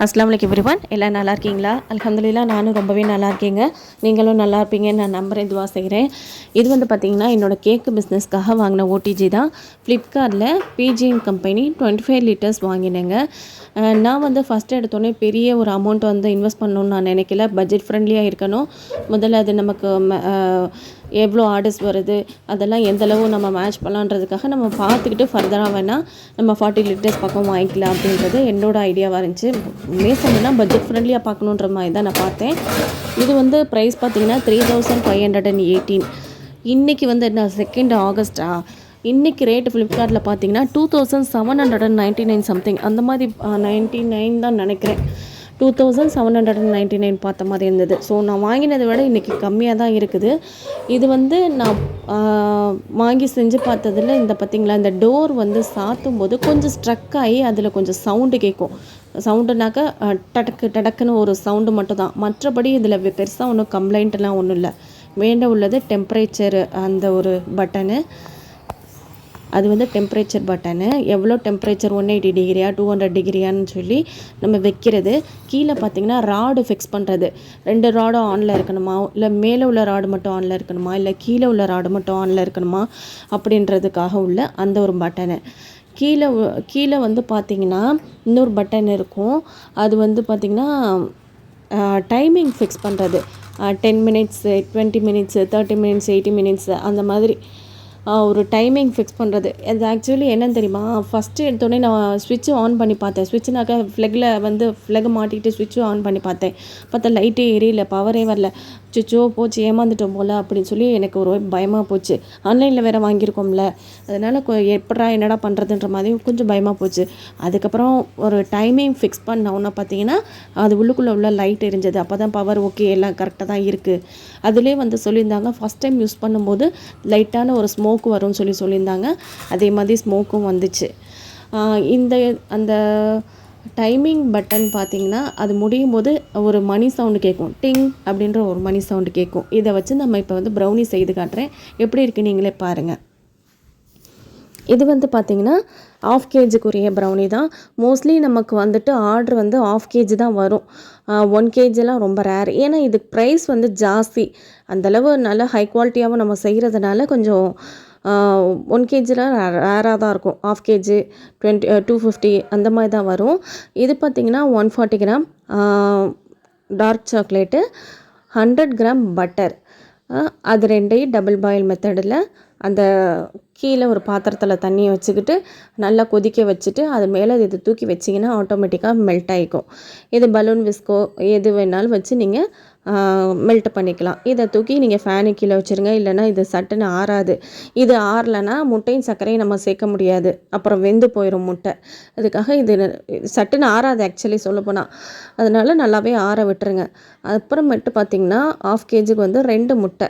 அஸ்லாம் வலைக்கம் எவ்ரிவான் எல்லாம் நல்லா இருக்கீங்களா? அலமதுல்லா நானும் ரொம்பவே நல்லா இருக்கேங்க. நீங்களும் நல்லா இருப்பீங்கன்னு நான் நம்புகிறேன் இதுவாக செய்கிறேன் இது வந்து பார்த்திங்கன்னா என்னோடய கேக்கு பிஸ்னஸ்க்காக வாங்கின ஓடிஜி தான். ஃப்ளிப்கார்ட்டில் BGM company twenty five litres வாங்கினேங்க. நான் வந்து ஃபஸ்ட்டு எடுத்தோடனே பெரிய ஒரு அமௌண்ட் வந்து இன்வெஸ்ட் பண்ணணும்னு நான் நினைக்கல. பட்ஜெட் ஃப்ரெண்ட்லியாக இருக்கணும். முதல்ல அது நமக்கு ம- எவ்வளோ ஆர்டர்ஸ் வருது அதெல்லாம் எந்தளவு நம்ம மேட்ச் பண்ணலான்றதுக்காக நம்ம பார்த்துக்கிட்டு ஃபர்தராக வேணால் நம்ம ஃபார்ட்டி லிட்டர்ஸ் பக்கம் வாங்கிக்கலாம் அப்படின்றது என்னோடய ஐடியாவாக இருந்துச்சு. மேசன்னா பட்ஜெட் ஃப்ரெண்ட்லியாக பார்க்கணுன்ற மாதிரி தான் நான் பார்த்தேன். இது வந்து ப்ரைஸ் பார்த்தீங்கன்னா three thousand five hundred and eighteen இன்றைக்கி வந்து என்ன செகண்ட் ஆகஸ்டா இன்றைக்கி ரேட்டு ஃப்ளிப்கார்ட்டில் பார்த்தீங்கன்னா two thousand seven hundred and ninety nine something அந்த மாதிரி நைன்ட்டி நைன் தான் நினைக்கிறேன். Two thousand seven hundred and ninety nine பார்த்த மாதிரி இருந்தது. ஸோ நான் வாங்கினதை விட இன்றைக்கி கம்மியாக தான் இருக்குது. இது வந்து நான் வாங்கி செஞ்சு பார்த்ததுல இந்த பார்த்திங்களா இந்த டோர் வந்து சாத்தும் போது கொஞ்சம் ஸ்ட்ரக் ஆகி அதில் கொஞ்சம் சவுண்டு கேட்கும் சவுண்டுனாக்கா டடக்கு டடக்குன்னு ஒரு சவுண்டு மட்டும் தான் மற்றபடி இதில் பெருசாக ஒன்றும் கம்ப்ளைண்ட்லாம் ஒன்றும் இல்லை. வேண்ட உள்ளது டெம்பரேச்சர் அந்த ஒரு பட்டனு அது வந்து டெம்பரேச்சர் பட்டனு எவ்வளோ டெம்பரேச்சர் ஒன் எயிட்டி டிகிரியா டூ ஹண்ட்ரட் டிகிரியான்னு சொல்லி நம்ம வைக்கிறது. கீழே பார்த்தீங்கன்னா ராடு ஃபிக்ஸ் பண்ணுறது ரெண்டு ராடும் ஆனில் இருக்கணுமா? இல்லை மேலே உள்ள ராடு மட்டும் ஆனில் இருக்கணுமா? இல்லை கீழே உள்ள ராடு மட்டும் ஆனில் இருக்கணுமா? அப்படின்றதுக்காக உள்ள அந்த ஒரு பட்டனு கீழே கீழே வந்து பார்த்தீங்கன்னா இன்னொரு பட்டன் இருக்கும். அது வந்து பார்த்திங்கன்னா டைமிங் ஃபிக்ஸ் பண்ணுறது ten minutes twenty minutes thirty minutes eighty minutes அந்த மாதிரி. ஒரு டைமிங் ஃபிக்ஸ் பண்ணுறது அது ஆக்சுவலி என்னன்னு தெரியுமா? ஃபஸ்ட்டு எடுத்தோடனே நான் ஸ்விட்ச்சு ஆன் பண்ணி பார்த்தேன். ஸ்விட்சுனாக்கா ஃப்ளெக்கில் வந்து ஃப்ளெக் மாட்டிக்கிட்டு ஸ்விட்ச்சு ஆன் பண்ணி பார்த்தேன். பார்த்தா லைட்டே எரியல பவரே வரல. சுச்சோ போச்சு ஏமாந்துட்டோம் போல் அப்படின்னு சொல்லி எனக்கு ஒரு பயமாக போச்சு. ஆன்லைனில் வேறு வாங்கியிருக்கோம்ல. அதனால் எப்படா என்னடா பண்ணுறதுன்ற மாதிரி கொஞ்சம் பயமாக போச்சு. அதுக்கப்புறம் ஒரு டைமிங் ஃபிக்ஸ் பண்ணோன்னா பார்த்தீங்கன்னா அது உள்ளுக்குள்ளே உள்ள லைட் எரிஞ்சது. அப்போ தான் பவர் ஓகே எல்லாம் கரெக்டாக தான் இருக்குது அதிலே வந்து சொல்லியிருந்தாங்க ஃபஸ்ட் டைம் யூஸ் பண்ணும்போது லைட்டான ஒரு ஸ்மோக் வரும்னு சொல்லி சொல்லியிருந்தாங்க. அதே மாதிரி ஸ்மோக்கும் வந்துச்சு. இந்த அந்த டைமிங் பட்டன் பார்த்தீங்கன்னா அது முடியும் போது ஒரு மணி சவுண்டு கேட்கும். டிங் அப்படின்ற ஒரு மணி சவுண்டு கேட்கும். இதை வச்சு நம்ம இப்போ வந்து ப்ரௌனி செய்து காட்டுறேன். எப்படி இருக்குது நீங்களே பாருங்கள் இது வந்து பார்த்திங்கன்னா ஆஃப் கேஜுக்குரிய ப்ரௌனி தான். மோஸ்ட்லி நமக்கு வந்துட்டு ஆர்டர் வந்து ஆஃப் கேஜி தான் வரும். ஒன் கேஜிலாம் ரொம்ப ரேர் ஏன்னா இதுக்கு ப்ரைஸ் வந்து ஜாஸ்தி. அந்தளவு நல்ல ஹை குவாலிட்டியாகவும் நம்ம செய்கிறதுனால கொஞ்சம் ஒன் கேஜிலாம் ரேராக தான் இருக்கும். Half KG twenty two fifty அந்த மாதிரி தான் வரும். இது பார்த்திங்கன்னா one forty gram dark chocolate hundred gram butter அது ரெண்டையும் டபுள் பாயில் மெத்தடில் அந்த கீழே ஒரு பாத்திரத்தில் தண்ணியை வச்சுக்கிட்டு நல்லா கொதிக்க வச்சுட்டு அது மேலே இது தூக்கி வச்சிங்கன்னா ஆட்டோமேட்டிக்காக மெல்ட் ஆகிக்கும் இது பலூன் விஸ்கோ எது வேணாலும் வச்சு நீங்கள் மெல்ட் பண்ணிக்கலாம். இதை தூக்கி நீங்கள் ஃபேனு கீழே வச்சுருங்க. இல்லைன்னா இது சட்டுன்னு ஆறாது. இது ஆறலைன்னா முட்டையும் சர்க்கரையும் நம்ம சேர்க்க முடியாது. அப்புறம் வெந்து போயிடும் முட்டை. அதுக்காக இது சட்டுன்னு ஆறாது ஆக்சுவலி சொல்லப்போனால் அதனால் நல்லாவே ஆற விட்டுருங்க. அப்புறமேட்டு பார்த்தீங்கன்னா ஆஃப் கேஜிக்கு வந்து ரெண்டு முட்டை.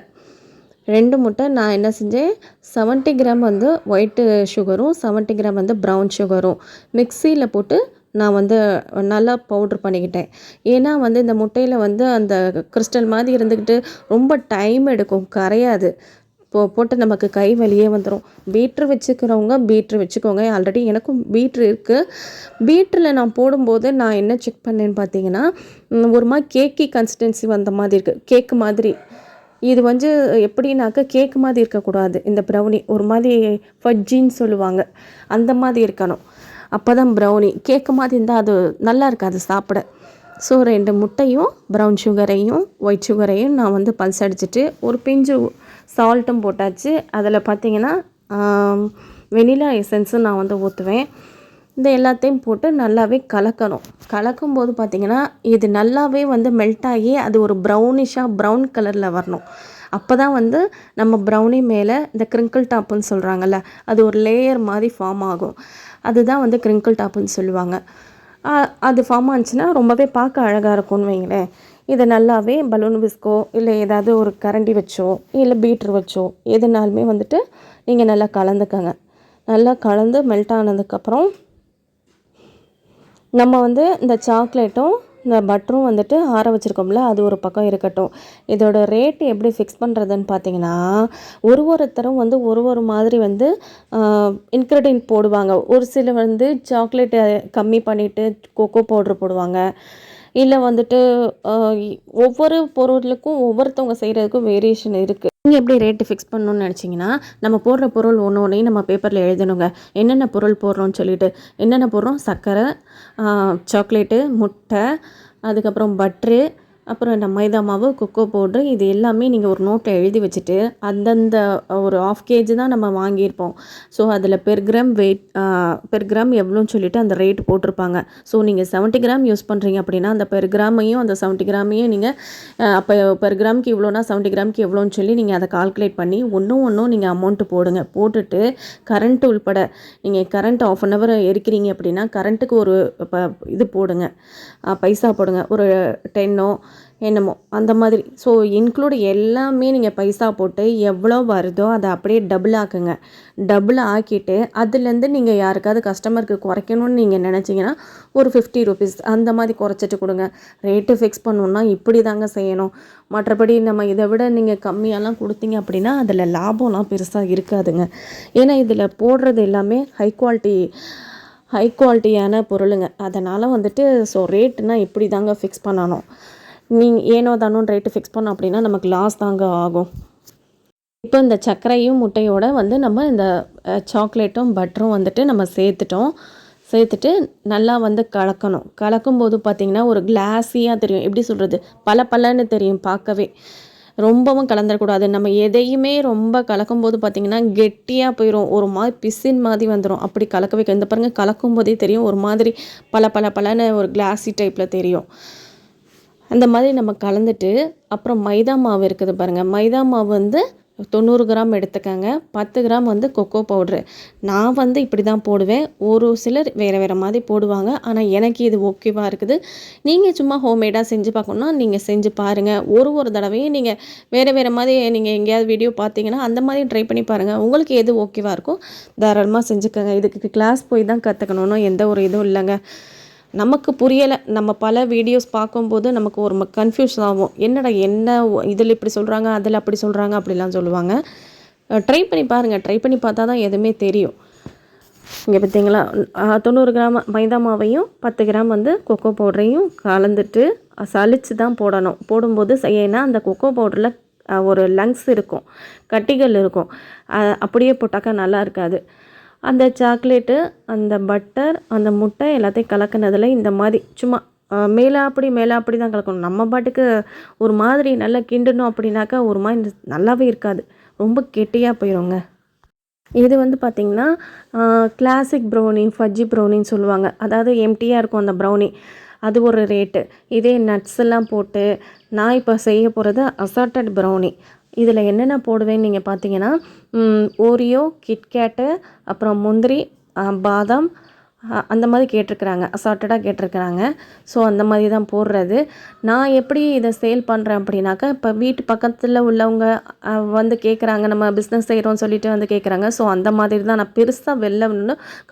ரெண்டு முட்டை நான் என்ன செஞ்சேன்? 70 கிராம் வந்து ஒயிட்டு சுகரும் 70 கிராம் வந்து ப்ரௌன் சுகரும் மிக்சியில் போட்டு நான் வந்து நல்லா பவுட்ரு பண்ணிக்கிட்டேன். ஏன்னா வந்து இந்த முட்டையில் வந்து அந்த கிறிஸ்டல் மாதிரி இருந்துக்கிட்டு ரொம்ப டைம் எடுக்கும் கரையாது. போ போட்டு நமக்கு கை வலியே வந்துடும் பீட்ரு வச்சுக்கிறவங்க பீட்ரு வச்சுக்கோங்க. ஆல்ரெடி எனக்கும் பீட்ரு இருக்குது பீட்ரில் நான் போடும்போது நான் என்ன செக் பண்ணேன்னு பார்த்தீங்கன்னா ஒரு மாதிரி கேக்கி கன்சிஸ்டன்சி வந்த மாதிரி இருக்குது கேக்கு மாதிரி. இது வந்து எப்படின்னாக்கா கேக் மாதிரி இருக்கக்கூடாது. இந்த ப்ரௌனி ஒரு மாதிரி ஃபஜ்ஜின்னு சொல்லுவாங்க. அந்த மாதிரி இருக்கணும். அப்போ தான் ப்ரௌனி கேக்கு மாதிரி இருந்தால் அது நல்லா இருக்காது சாப்பிட. ஸோ ரெண்டு முட்டையும் ப்ரௌன் சுகரையும் ஒயிட் சுகரையும் நான் வந்து பல்ஸ் அடிச்சுட்டு ஒரு பிஞ்சு சால்ட்டும் போட்டாச்சு. அதில் பார்த்தீங்கன்னா வெனிலா எசன்ஸும் நான் வந்து ஊற்றுவேன் இந்த எல்லாத்தையும் போட்டு நல்லாவே கலக்கணும். கலக்கும் போது பார்த்திங்கன்னா இது நல்லாவே வந்து மெல்ட் ஆகி அது ஒரு ப்ரௌனிஷாக ப்ரௌன் கலரில் வரணும். அப்போ தான் வந்து நம்ம ப்ரௌனி மேலே இந்த கிரிங்கிள் டாப்புன்னு சொல்கிறாங்கல்ல அது ஒரு லேயர் மாதிரி ஃபார்ம் ஆகும். அதுதான் வந்து கிரிங்கிள் டாப்புன்னு சொல்லுவாங்க. அது ஃபார்ம் ஆச்சுன்னா ரொம்பவே பார்க்க அழகாக இருக்கும்னு வைங்களேன். இதை நல்லாவே பலூன் விஸ்கோ இல்லை ஏதாவது ஒரு கரண்டி வச்சோ இல்லை பீட்ரு வச்சோ எதுனாலுமே வந்துட்டு நீங்கள் நல்லா கலந்துக்கங்க. நல்லா கலந்து மெல்ட் ஆனதுக்கப்புறம் நம்ம வந்து இந்த சாக்லேட்டும் இந்த பட்டரும் வந்துட்டு ஆற வச்சுருக்கோம்ல அது ஒரு பக்கம் இருக்கட்டும். இதோட ரேட்டு எப்படி ஃபிக்ஸ் பண்ணுறதுன்னு பார்த்தீங்கன்னா ஒரு ஒருத்தரும் வந்து ஒரு ஒரு மாதிரி வந்து இன்க்ரீடியன்ட் போடுவாங்க. ஒரு சில வந்து சாக்லேட்டை கம்மி பண்ணிவிட்டு கொக்கோ பவுட்ரு போடுவாங்க. இல்லை வந்துட்டு ஒவ்வொரு பொருளுக்கும் ஒவ்வொருத்தவங்க செய்கிறதுக்கும் வேரியேஷன் இருக்குது நீங்கள் எப்படி ரேட்டு ஃபிக்ஸ் பண்ணணும்னு நினச்சிங்கன்னா நம்ம போடுற பொருள் ஒன்று ஒன்றையும் நம்ம பேப்பரில் எழுதணுங்க. என்னென்ன பொருள் போடுறோம்னு சொல்லிட்டு என்னென்ன போடுறோம்? சர்க்கரை சாக்லேட்டு முட்டை அதுக்கப்புறம் பட்ரு அப்புறம் இந்த மைதா மாவு கொக்கோ பவுட்ரு இது எல்லாமே நீங்கள் ஒரு நோட்டை எழுதி வச்சுட்டு அந்தந்த ஒரு ஆஃப் கேஜி தான் நம்ம வாங்கியிருப்போம். ஸோ அதில் per gram weight per gram எவ்வளோன்னு சொல்லிட்டு அந்த ரேட் போட்டிருப்பாங்க. ஸோ நீங்கள் செவன்ட்டி கிராம் யூஸ் பண்ணுறீங்க அப்படின்னா அந்த பெர் கிராமையும் அந்த செவன்ட்டி கிராமையும் நீங்கள் அப்போ பெர் கிராமுக்கு இவ்வளோனா செவன்ட்டி கிராமுக்கு எவ்வளோன்னு சொல்லி நீங்கள் அதை கால்குலேட் பண்ணி ஒன்றும் ஒன்றும் நீங்கள் அமௌண்ட்டு போடுங்க. போட்டுட்டு கரண்ட் உள்பட நீங்கள் கரண்ட் ஆஃப் அன் ஹவர் எரிக்கிறீங்க அப்படின்னா கரண்ட்டுக்கு ஒரு ப இது போடுங்க. பைசா போடுங்க. ஒரு டென்னோ என்னமோ அந்த மாதிரி. ஸோ இன்க்ளூட் எல்லாமே நீங்கள் பைசா போட்டு எவ்வளோ வருதோ அதை அப்படியே டபுள் ஆக்குங்க. டபுள் ஆக்கிட்டு அதுலேருந்து நீங்கள் யாருக்காவது கஸ்டமருக்கு குறைக்கணும்னு நீங்கள் நினச்சிங்கன்னா ஒரு ஃபிஃப்டி ருபீஸ் அந்த மாதிரி குறைச்சிட்டு கொடுங்க. ரேட்டு ஃபிக்ஸ் பண்ணணுன்னா இப்படி தாங்க செய்யணும். மற்றபடி நம்ம இதை விட நீங்கள் கம்மியாலாம் கொடுத்தீங்க அப்படின்னா அதில் லாபம்லாம் பெருசாக இருக்காதுங்க. ஏன்னா இதில் போடுறது எல்லாமே ஹை குவாலிட்டி ஹை குவாலிட்டியான பொருளுங்க. அதனால் வந்துட்டு ஸோ ரேட்டுனால் இப்படி தாங்க ஃபிக்ஸ் பண்ணணும். நீங்கள் ஏனோ தானோன்னு ரேட்டு ஃபிக்ஸ் பண்ணோம் அப்படின்னா நமக்கு லாஸ் தாங்க ஆகும். இப்போ இந்த சர்க்கரையும் முட்டையோட வந்து நம்ம இந்த சாக்லேட்டும் பட்டரும் வந்துட்டு நம்ம சேர்த்துட்டோம். சேர்த்துட்டு நல்லா வந்து கலக்கணும். கலக்கும்போது பார்த்திங்கன்னா ஒரு கிளாஸியாக தெரியும். எப்படி சொல்கிறது பல பலன்னு தெரியும் பார்க்கவே. ரொம்பவும் கலந்துடக்கூடாது. நம்ம எதையுமே ரொம்ப கலக்கும்போது பார்த்திங்கன்னா கெட்டியாக போயிடும் ஒரு மாதிரி பிசின் மாதிரி வந்துடும் அப்படி கலக்க வைக்க இந்த பாருங்கள் கலக்கும் போதே தெரியும். ஒரு மாதிரி பல பல பலன்னு ஒரு கிளாஸி டைப்பில் தெரியும். அந்த மாதிரி நம்ம கலந்துட்டு அப்புறம் மைதா மாவு இருக்குது பாருங்கள் மைதா மாவு வந்து தொண்ணூறு கிராம் எடுத்துக்கங்க. பத்து கிராம் வந்து கொக்கோ பவுட்ரு நான் வந்து இப்படி தான் போடுவேன். ஒரு சிலர் வேறு வேறு மாதிரி போடுவாங்க. ஆனால் எனக்கு இது ஓகேவாக இருக்குது. நீங்கள் சும்மா ஹோம்மேடாக செஞ்சு பார்க்கணுன்னா நீங்கள் செஞ்சு பாருங்கள் ஒரு ஒரு தடவையும் நீங்கள் வேறு வேறு மாதிரி நீங்கள் எங்கேயாவது வீடியோ பார்த்தீங்கன்னா அந்த மாதிரி ட்ரை பண்ணி பாருங்கள் உங்களுக்கு எது ஓகேவாக இருக்கோ தாராளமாக செஞ்சுக்கோங்க. இதுக்கு கிளாஸ் போய் தான் கற்றுக்கணுன்னா எந்த ஒரு இதுவும் இல்லைங்க. நமக்கு புரியலை. நம்ம பல வீடியோஸ் பார்க்கும்போது நமக்கு ஒரு கன்ஃபியூஸ் ஆகும். என்னடா என்ன இதில் இப்படி சொல்கிறாங்க அதில் அப்படி சொல்கிறாங்க அப்படிலாம் சொல்லுவாங்க. ட்ரை பண்ணி பாருங்கள் ட்ரை பண்ணி பார்த்தா தான் எதுவுமே தெரியும். இங்கே பார்த்தீங்களா? தொண்ணூறு கிராம் மைதா மாவையும் பத்து கிராம் வந்து கொக்கோ பவுடரையும் கலந்துட்டு சளிச்சு தான் போடணும். போடும்போது ஏன்னா அந்த கொக்கோ பவுடரில் ஒரு லங்ஸ் இருக்கும். கட்டிகள் இருக்கும். அப்படியே போட்டாக்கா நல்லா இருக்காது. அந்த சாக்லேட்டு அந்த பட்டர் அந்த முட்டை எல்லாத்தையும் கலக்கினதில் இந்த மாதிரி. சும்மா மேலே அப்படி மேலே அப்படி தான் கலக்கணும். நம்ம பாட்டுக்கு ஒரு மாதிரி நல்லா கிண்டணும் அப்படின்னாக்கா ஒரு மாதிரி நல்லாவே இருக்காது. ரொம்ப கெட்டியாக போயிடுங்க இது வந்து பார்த்திங்கன்னா கிளாசிக் ப்ரௌனி ஃபஜ்ஜி ப்ரௌனின்னு சொல்லுவாங்க. அதாவது எம்டியாக இருக்கும் அந்த ப்ரௌனி அது ஒரு ரேட்டு இதே நட்ஸ் எல்லாம் போட்டு நான் இப்போ செய்ய போகிறது அசார்டட் ப்ரௌனி இதில் என்னென்ன போடுவேன்னு நீங்கள் பார்த்தீங்கன்னா ஓரியோ கிட்கேட்டு அப்புறம் முந்திரி பாதாம் அந்த மாதிரி கேட்டிருக்கிறாங்க. அசார்ட்டடாக கேட்டிருக்கிறாங்க. ஸோ அந்த மாதிரி தான் போடுறது. நான் எப்படி இதை சேல் பண்ணுறேன் அப்படின்னாக்கா இப்போ வீட்டு பக்கத்தில் உள்ளவங்க வந்து கேட்குறாங்க நம்ம பிஸ்னஸ் செய்கிறோம்னு சொல்லிட்டு வந்து கேட்குறாங்க ஸோ அந்த மாதிரி தான் நான் பெருசாக வெளில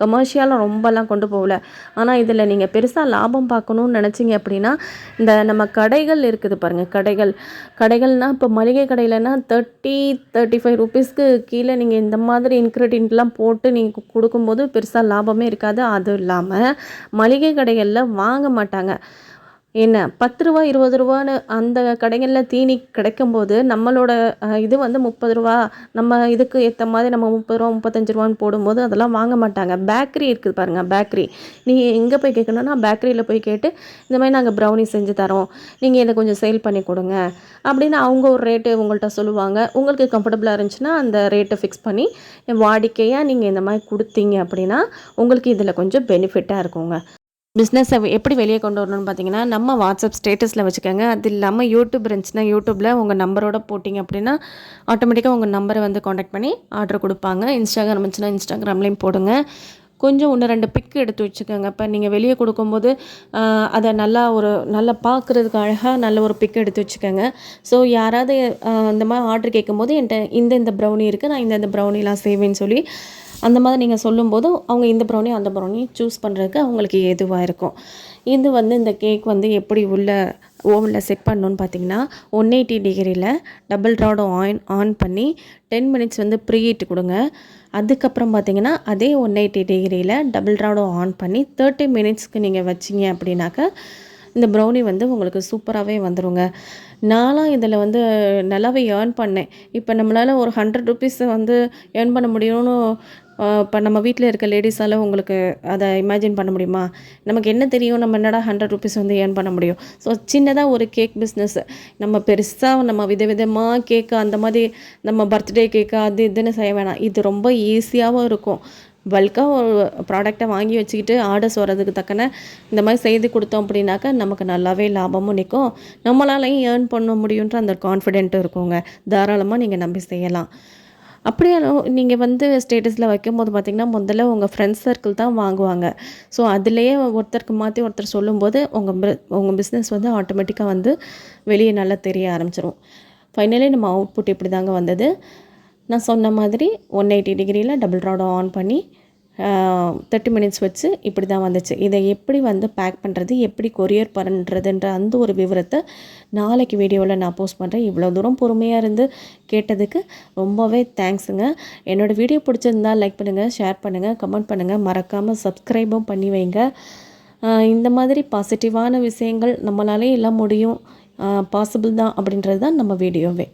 கமர்ஷியலாக ரொம்பலாம் கொண்டு போகல. ஆனால் இதில் நீங்கள் பெருசாக லாபம் பார்க்கணும்னு நினச்சிங்க அப்படின்னா இந்த நம்ம கடைகள் இருக்குது பாருங்கள் கடைகள். கடைகள்னால் இப்போ மளிகை கடையிலனா தேர்ட்டி தேர்ட்டி ஃபைவ் ருபீஸ்க்கு கீழே நீங்கள் இந்த மாதிரி இன்க்ரீடியண்ட்லாம் போட்டு நீங்கள் கொடுக்கும்போது பெருசாக லாபமே இருக்காது. அதுவும் இல்லாமல் மளிகை கடைகளில் வாங்க மாட்டாங்க. என்ன பத்து ரூபா இருபது ரூபான்னு அந்த கடைகளில் தீனி கிடைக்கும்போது நம்மளோட இது வந்து முப்பது ரூபா நம்ம இதுக்கு ஏற்ற மாதிரி நம்ம முப்பது ரூபா முப்பத்தஞ்சு ரூபான்னு போடும்போது அதெல்லாம் வாங்க மாட்டாங்க. பேக்கரி இருக்குது பாருங்கள் பேக்கரி. நீங்கள் எங்கே போய் கேட்கணுன்னா பேக்கரியில் போய் கேட்டு இந்த மாதிரி நாங்கள் ப்ரௌனி செஞ்சு தரோம். நீங்கள் இதை கொஞ்சம் சேல் பண்ணி கொடுங்க. அப்படின்னு அவங்க ஒரு ரேட்டு உங்கள்கிட்ட சொல்லுவாங்க. உங்களுக்கு கம்ஃபர்டபுளாக இருந்துச்சுன்னா அந்த ரேட்டை ஃபிக்ஸ் பண்ணி வாடிக்கையாக நீங்கள் இந்த மாதிரி கொடுத்தீங்க அப்படின்னா உங்களுக்கு இதில் கொஞ்சம் பெனிஃபிட்டாக இருக்குங்க. பிஸ்னஸை எப்படி வெளியே கொண்டு வரணும்னு பார்த்தீங்கன்னா நம்ம வாட்ஸ்அப் ஸ்டேட்டஸில் வச்சுக்கோங்க. அது இல்லாமல் யூடியூப் இருந்துச்சுன்னா யூடியூப்பில் உங்கள் நம்பரோட போட்டிங்க அப்படின்னா ஆட்டோமேட்டிக்காக உங்கள் நம்பரை வந்து காண்டாக்ட் பண்ணி ஆர்டர் கொடுப்பாங்க. இன்ஸ்டாகிராம் இருந்துச்சுன்னா இன்ஸ்டாகிராம்லேயும் போடுங்க. கொஞ்சம் ஒன்று ரெண்டு பிக் எடுத்து வச்சுக்கோங்க. இப்போ நீங்கள் வெளியே கொடுக்கும்போது அதை நல்லா ஒரு நல்லா பார்க்குறதுக்கு அழகாக நல்ல ஒரு பிக் எடுத்து வச்சுக்கோங்க. ஸோ யாராவது இந்த மாதிரி ஆர்டர் கேட்கும்போது என்கிட்ட இந்த இந்த ப்ரௌனி இருக்குது நான் இந்த இந்த ப்ரௌனிலாம் செய்வேன்னு சொல்லி அந்த மாதிரி நீங்கள் சொல்லும்போது அவங்க இந்த ப்ரௌனி அந்த ப்ரௌனி சூஸ் பண்ணுறதுக்கு அவங்களுக்கு ஏதுவாக இருக்கும். இது வந்து இந்த கேக் வந்து எப்படி உள்ள ஓவனில் செட் பண்ணணுன்னு பார்த்தீங்கன்னா ஒன் எயிட்டி டிகிரியில் டபுள் ராடு ஆன் ஆன் பண்ணி டென் மினிட்ஸ் வந்து ப்ரீஹீட் கொடுங்க. அதுக்கப்புறம் பார்த்தீங்கன்னா அதே ஒன் எயிட்டி டிகிரியில் டபுள் ராடு ஆன் பண்ணி தேர்ட்டி மினிட்ஸ்க்கு நீங்கள் வச்சிங்க அப்படின்னாக்கா இந்த ப்ரௌனி வந்து உங்களுக்கு சூப்பராகவே வந்துடுங்க நானும் இதில் வந்து நல்லாவே ஏர்ன் பண்ணேன். இப்போ நம்மளால் ஒரு ஹண்ட்ரட் ருபீஸ் வந்து ஏர்ன் பண்ண முடியும்னு இப்போ நம்ம வீட்டில் இருக்க லேடிஸால் உங்களுக்கு அதை இமேஜின் பண்ண முடியுமா? நமக்கு என்ன தெரியும்? நம்ம என்னடா ஹண்ட்ரட் ருபீஸ் வந்து ஏர்ன் பண்ண முடியும்? ஸோ சின்னதாக ஒரு கேக் பிஸ்னஸ் நம்ம பெருசாக நம்ம விதவிதமாக கேக்கு அந்த மாதிரி நம்ம பர்த்டே கேக்கு அது இதுன்னு செய்ய வேணாம். இது ரொம்ப ஈஸியாகவும் இருக்கும். பல்காக ஒரு ப்ராடக்டை வாங்கி வச்சுக்கிட்டு ஆர்டர்ஸ் வர்றதுக்கு தக்கன இந்த மாதிரி செய்து கொடுத்தோம் அப்படின்னாக்கா நமக்கு நல்லாவே லாபமும் நிற்கும் நம்மளாலையும் ஏர்ன் பண்ண முடியுன்ற அந்த கான்ஃபிடென்ட்டும் இருக்குங்க. தாராளமாக நீங்கள் நம்பி செய்யலாம். அப்படியே நீங்கள் வந்து ஸ்டேட்டஸில் வைக்கும்போது பார்த்திங்கன்னா முதல்ல உங்கள் ஃப்ரெண்ட்ஸ் சர்க்கிள் தான் வாங்குவாங்க. ஸோ அதுலேயே ஒருத்தருக்கு மாற்றி ஒருத்தர் சொல்லும்போது உங்கள் உங்கள் பிஸ்னஸ் வந்து ஆட்டோமேட்டிக்காக வந்து வெளியே நல்லா தெரிய ஆரம்பிச்சிடும் ஃபைனலி நம்ம அவுட்புட் இப்படி தாங்க வந்தது. நான் சொன்ன மாதிரி ஒன் எயிட்டி டிகிரியில் டபுள் ராடை ஆன் பண்ணி தேர்ட்டி மினிட்ஸ் வச்சு இப்படி தான் வந்துச்சு. இதை எப்படி வந்து பேக் பண்ணுறது எப்படி கொரியர் பண்ணுறதுன்ற அந்த ஒரு விவரத்தை நாளைக்கு வீடியோவில் நான் போஸ்ட் பண்ணுறேன் இவ்வளோ தூரம் பொறுமையாக இருந்து கேட்டதுக்கு ரொம்பவே தேங்க்ஸுங்க என்னோடய வீடியோ பிடிச்சிருந்தா லைக் பண்ணுங்கள் ஷேர் பண்ணுங்கள் கமெண்ட் பண்ணுங்கள் மறக்காமல் சப்ஸ்கிரைபும் பண்ணி வைங்க. இந்த மாதிரி பாசிட்டிவான விஷயங்கள் நம்மளாலே எல்லாம் முடியும். பாசிபிள் தான் அப்படின்றது தான் நம்ம வீடியோவே